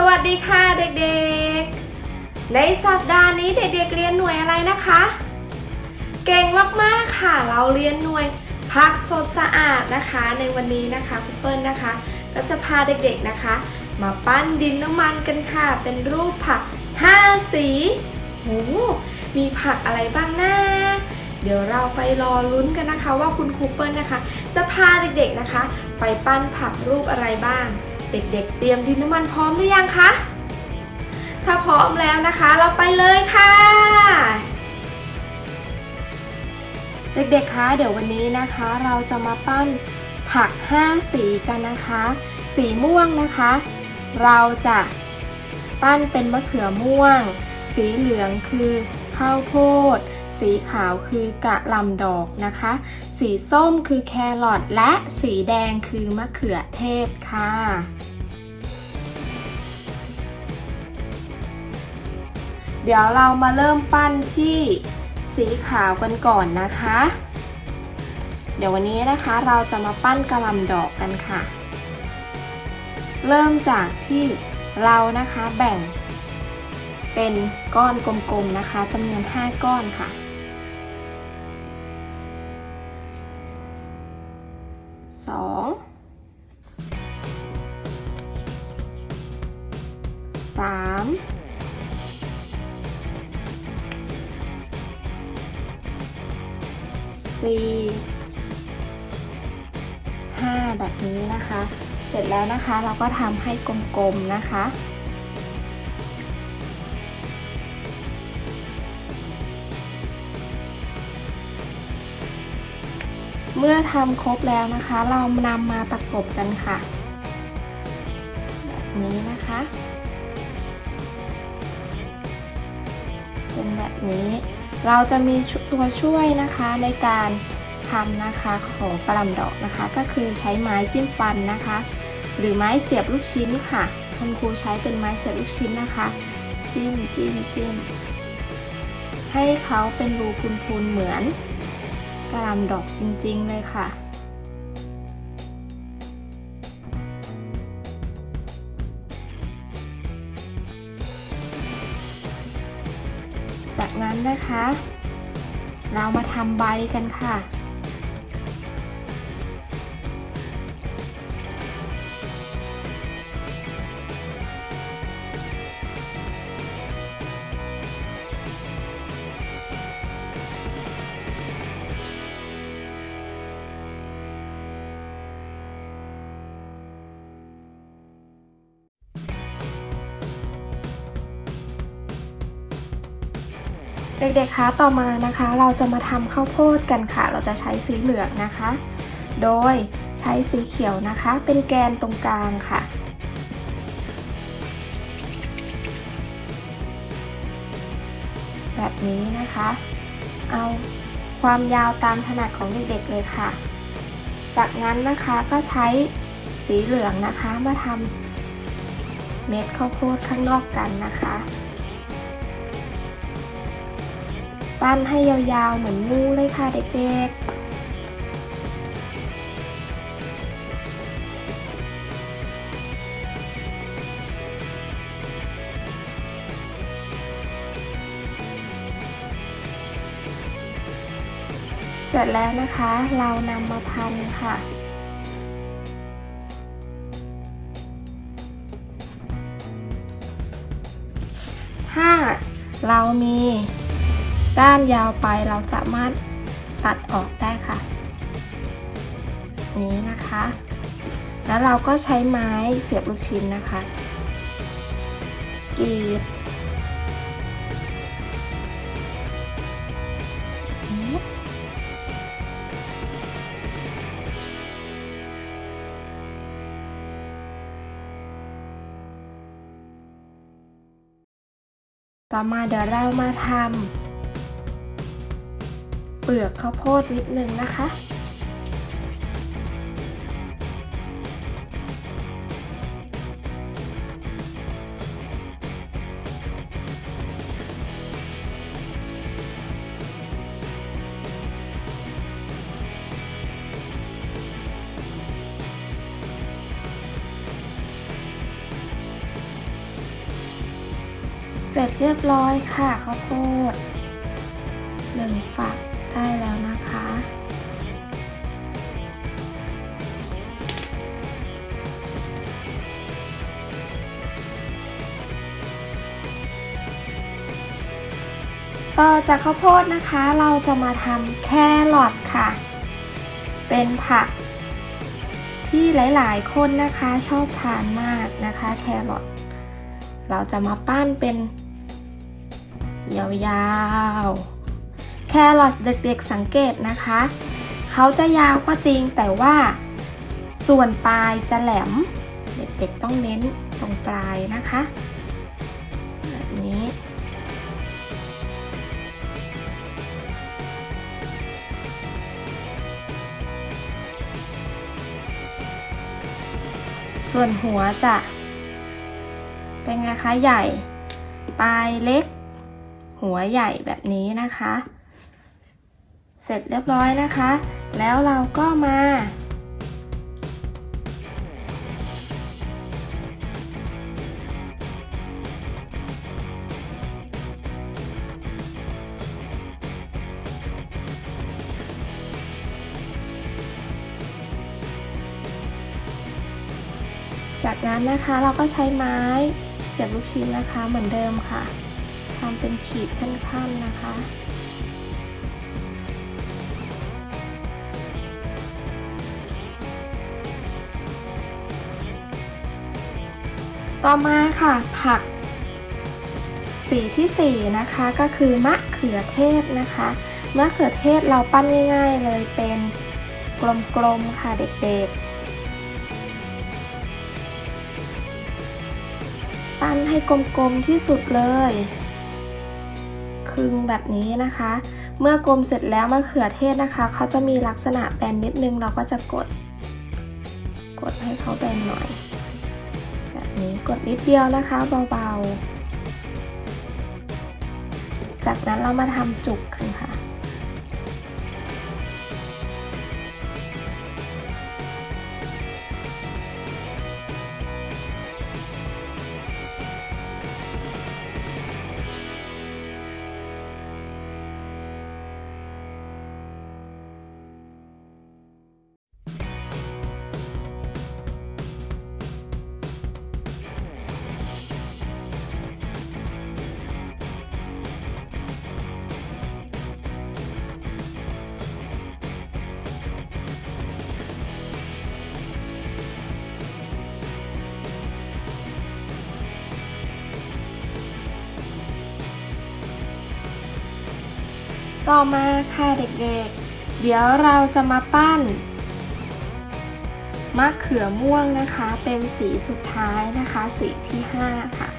สวัสดีค่ะเด็กๆ ในสัปดาห์นี้เด็กๆเรียนหน่วยอะไรนะคะ เก่งมากๆค่ะ เราเรียนหน่วยผักสดสะอาดนะคะ ในวันนี้นะคะคุณเปิ้ลนะคะ ก็จะพาเด็กๆนะคะ มาปั้นดินน้ำมันกันค่ะ เป็นรูปผัก 5 สีโอ้มีผักอะไรบ้างนะเดี๋ยวเราไปรอลุ้นกันนะคะ ว่าคุณครูเปิ้ลนะคะ จะพาเด็กๆนะคะ ไปปั้นผักรูปอะไรบ้าง ด็กๆเตรียมดินน้ำมันพร้อมหรือยังคะ ถ้าพร้อมแล้วนะคะ เราไปเลยค่ะ เด็กๆ คะเดี๋ยววันนี้นะคะ เราจะมาปั้นผัก 5 สีกันนะคะ สีม่วงนะคะ เราจะปั้นเป็นมะเขือม่วง สีเหลืองคือข้าวโพด สีขาวคือกะหล่ำดอกนะคะ สีส้มคือแครอทและสีแดงคือมะเขือเทศค่ะเดี๋ยวเรามาเริ่มปั้นที่สีขาวกันก่อนนะคะ เดี๋ยววันนี้นะคะเราจะมาปั้นกะหล่ำดอกกันค่ะ เริ่มจากที่เรานะคะแบ่งเป็นก้อนกลมๆนะคะจำนวน 5 ก้อนค่ะ สองสามสี่ห้าแบบนี้นะคะ เสร็จแล้วนะคะเราก็ทำให้กลมๆนะคะ เมื่อทำครบแล้วนะคะ เรานำมาประกบกันค่ะ แบบนี้นะคะ เป็นแบบนี้ เราจะมีตัวช่วยนะคะในการทำนะคะของกระลำดอกนะคะ ก็คือใช้ไม้จิ้มฟันนะคะ หรือไม้เสียบลูกชิ้นค่ะคุณครูใช้เป็นไม้เสียบลูกชิ้นนะคะ จิ้มจิ้มจิ้มให้เขาเป็นรูพูนๆเหมือน กระลำดอกจริง ๆ เลยค่ะ จากนั้นนะคะ เรามาทำใบกันค่ะ ด็กๆคะต่อมานะคะ เราจะมาทำข้าวโพดกันค่ะ เราจะใช้สีเหลืองนะคะ โดยใช้สีเขียวนะคะ เป็นแกนตรงกลางค่ะแบบนี้นะคะ เอาความยาวตามถนัดของเด็กๆเลยค่ะ จากนั้นนะคะก็ใช้สีเหลืองนะคะมาทำเม็ดข้าวโพดข้างนอกกันนะคะ ปั้นให้ยาวๆเหมือนงูเลยค่ะเด็กๆเสร็จแล้วนะคะเรานำมาพันค่ะ ถ้าเรามี ก้านยาวไปเราสามารถตัดออกได้ค่ะ นี้นะคะ แล้วเราก็ใช้ไม้เสียบลูกชิ้นนะคะกรีดต่อมาเดี๋ยวเรามาทำ เปลือกข้าวโพดนิดนึงนะคะ เสร็จเรียบร้อยค่ะข้าวโพดหนึ่งฝัก ต่อจากข้าวโพดนะคะ เราจะมาทำแครอทค่ะ เป็นผัก ที่หลายๆ คนนะคะชอบทานมากนะคะแครอทเราจะมาปั้นเป็น ยาวๆ แครอทเด็กๆสังเกตนะคะ เขาจะยาวก็จริงแต่ว่าส่วนปลายจะแหลม เด็กๆต้องเน้นตรงปลายนะคะ ส่วนหัวจะ เป็นไงคะใหญ่ ปลายเล็ก หัวใหญ่แบบนี้นะคะ เสร็จเรียบร้อยนะคะ แล้วเราก็มา จากนั้นนะคะเราก็ใช้ไม้เสียบลูกชิ้นนะคะเหมือนเดิมค่ะทำเป็นขีดขั้นๆนะคะต่อมาค่ะผัก สีที่สี่นะคะก็คือมะเขือเทศนะคะ มะเขือเทศเราปั้นง่าย ๆ เลยเป็นกลมๆค่ะเด็กๆ ปั้นให้กลมๆที่สุดเลย คึงแบบนี้นะคะ เมื่อกลมเสร็จแล้วมะเขือเทศนะคะเขาจะมีลักษณะแบนนิดนึงเราก็จะกด กดให้เขาแบนหน่อย แบบนี้กดนิดเดียวนะคะเบาๆ จากนั้นเรามาทำจุกกันค่ะ ต่อมาค่ะเด็กๆ เดี๋ยวเราจะมาปั้นมะเขือม่วงนะคะ เป็นสีสุดท้ายนะคะ สีที่ 5 ค่ะ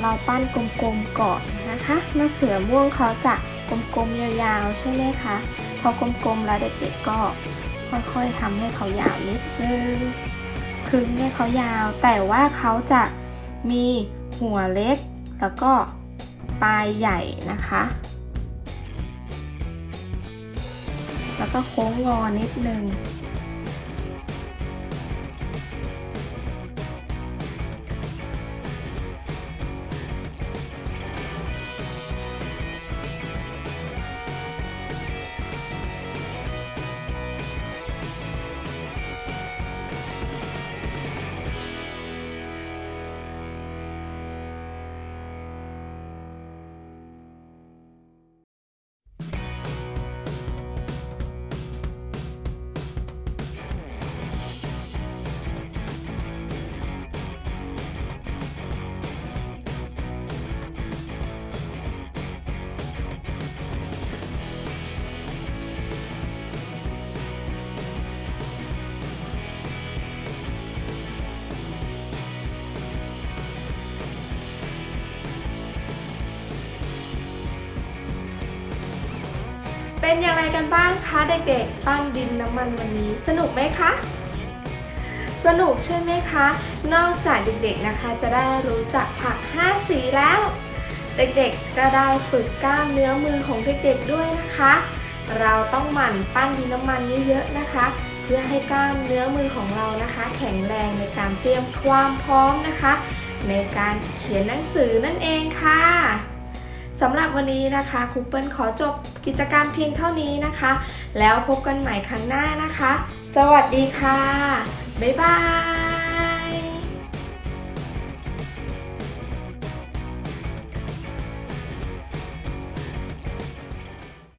เราปั้นกลมๆก่อนนะคะมะเขือม่วงเขาจะกลมๆยาวๆใช่ไหมคะ พอกลมๆแล้วเด็กๆก็ค่อยๆทำให้เขายาวนิดนึง คึงให้เขายาว แต่ว่าเขาจะมีหัวเล็ก แล้วก็ปลายใหญ่นะคะ แล้วก็โค้งงอนิดนึง กันบ้างคะเด็กๆ ปั้นดินน้ำมันวันนี้ สนุกไหมคะ สนุกใช่ไหมคะ นอกจากเด็กๆนะคะจะได้รู้จักผัก 5 สีแล้ว เด็กๆก็ได้ฝึกกล้ามเนื้อมือของเด็กๆด้วยนะคะ เราต้องหมั่นปั้นดินน้ำมันเยอะๆนะคะ เพื่อให้กล้ามเนื้อมือของเรานะคะ แข็งแรงในการเตรียมความพร้อมนะคะ ในการเขียนหนังสือนั่นเอง สำหรับวันนี้นะคะครูเปิลขอจบกิจกรรมเพียงเท่านี้นะคะ แล้วพบกันใหม่ครั้งหน้านะคะ สวัสดีค่ะ บ๊ายบาย